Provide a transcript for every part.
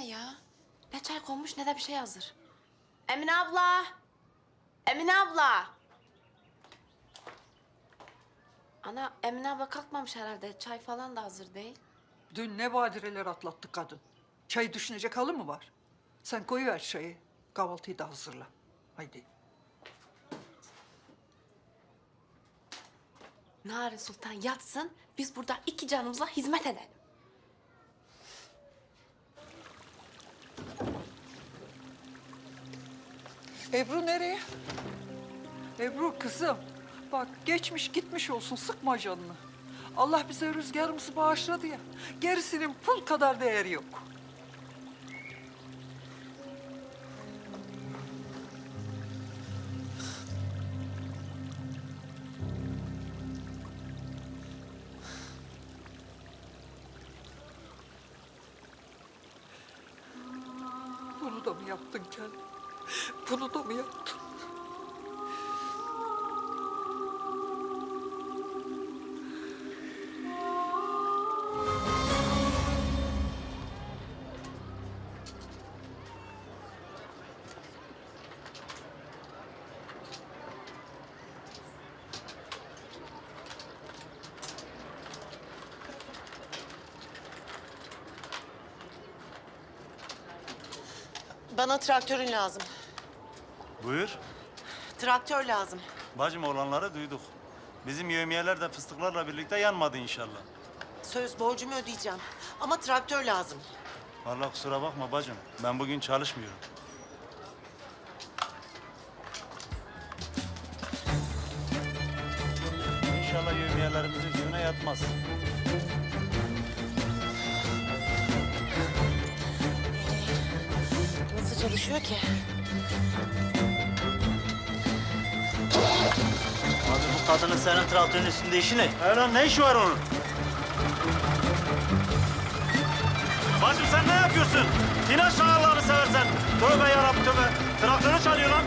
ne ya? Ne çay konmuş ne de bir şey hazır. Emine abla! Emine abla! Ana Emine abla kalkmamış herhalde. Çay falan da hazır değil. Dün ne badireler atlattı kadın. Çay düşünecek halı mı var? Sen koyuver çayı. Kahvaltıyı da hazırla. Haydi. Nari Sultan yatsın. Biz burada iki canımızla hizmet edelim. Ebru nereye? Ebru kızım. Bak geçmiş gitmiş olsun sıkma canını. Allah bize rüzgarımızı bağışladı ya. Gerisinin pul kadar değeri yok. Bunu da mı yaptın Kel? Bunu da mı yaptın? Bana traktörün lazım. Buyur. Traktör lazım. Bacım olanları duyduk. Bizim yevmiyeler de fıstıklarla birlikte yanmadı inşallah. Söz borcumu ödeyeceğim. Ama traktör lazım. Vallahi kusura bakma bacım. Ben bugün çalışmıyorum. İnşallah yevmiyelerimizin cebine yatmaz. Nasıl çalışıyor ki? Kadının senin traktörün üstünde işi ne? Lan ne işi var onun? Bacım sen ne yapıyorsun? İn aşağı Allah'ını seversen. Tövbe yarabbim tövbe. Traktörü çalıyor lan.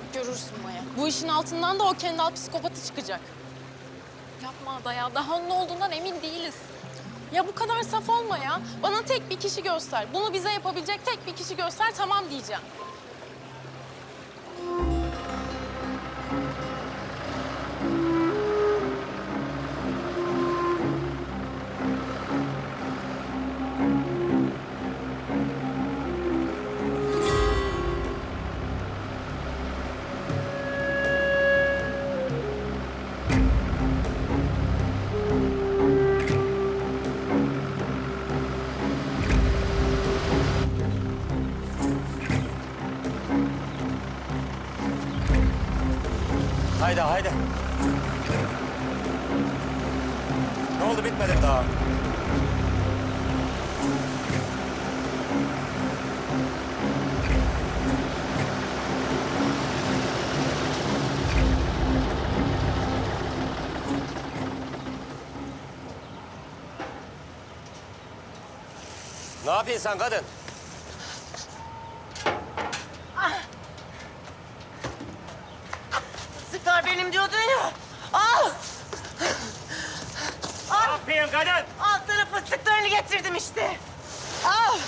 Bak görürsün Maya. Bu işin altından da o Kendal psikopatı çıkacak. Yapma Ada ya. Daha onun olduğundan emin değiliz. Ya bu kadar saf olma ya. Bana tek bir kişi göster. Bunu bize yapabilecek tek bir kişi göster tamam diyeceğim. Haydi haydi. Ne oldu bitmedi daha? Ne yapıyorsun sen kadın? Sıkar benim diyordun ya. Al! yapıyorsun kadın? Altları fıstıklarını getirdim işte. Al.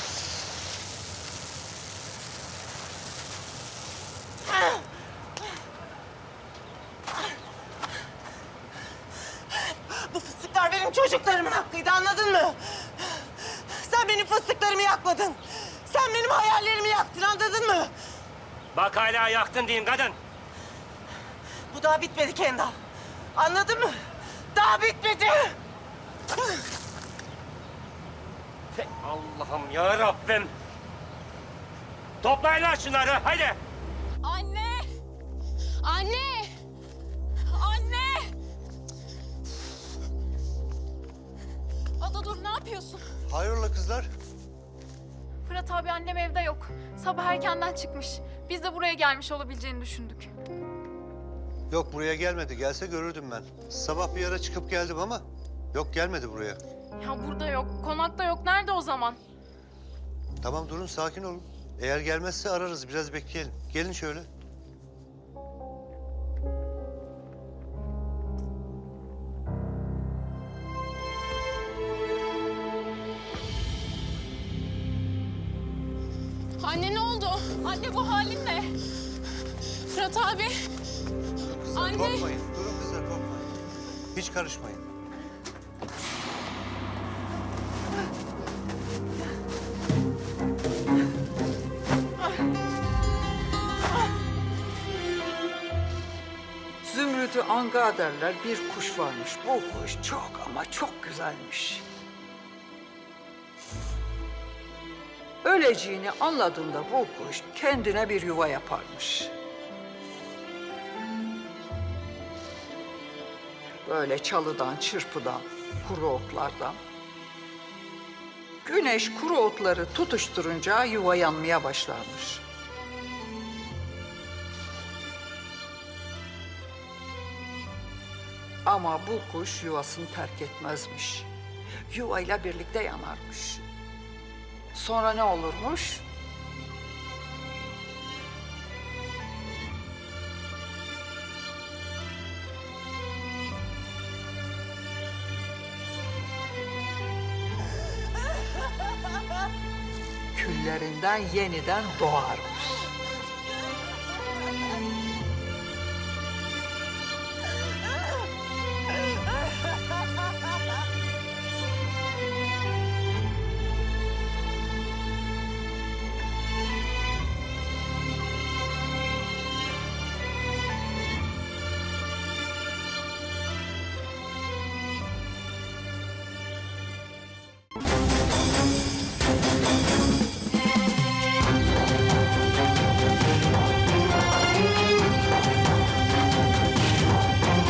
Bu fıstıklar benim çocuklarımın hakkıydı anladın mı? Sen benim fıstıklarımı yakmadın. Sen benim hayallerimi yaktın anladın mı? Bak hala yaktın diyeyim kadın. Bu daha bitmedi Kendal. Anladın mı? Daha bitmedi. Allah'ım ya Rabbim. Toplayın lan şunları haydi. Anne! Anne! Anne! Ada dur ne yapıyorsun? Hayrola kızlar? Fırat abi annem evde yok. Sabah erkenden çıkmış. Biz de buraya gelmiş olabileceğini düşündük. Yok buraya gelmedi. Gelse görürdüm ben. Sabah bir ara çıkıp geldim ama yok gelmedi buraya. Ya burada yok, konakta yok. Nerede o zaman? Tamam durun sakin olun. Eğer gelmezse ararız biraz bekleyelim. Gelin şöyle. Anne ne oldu? Anne bu halin ne? Fırat abi. Kızlar Anne. korkmayın. Durun kızlar korkmayın. Hiç karışmayın. Zümrüt'ü anga derler bir kuş varmış. Bu kuş çok ama çok güzelmiş. Öleceğini anladığında bu kuş kendine bir yuva yaparmış. Böyle çalıdan, çırpıdan, kuru otlardan. Güneş kuru otları tutuşturunca yuva yanmaya başlarmış. Ama bu kuş yuvasını terk etmezmiş. Yuvayla birlikte yanarmış. Sonra ne olurmuş? Küllerinden yeniden doğarmış.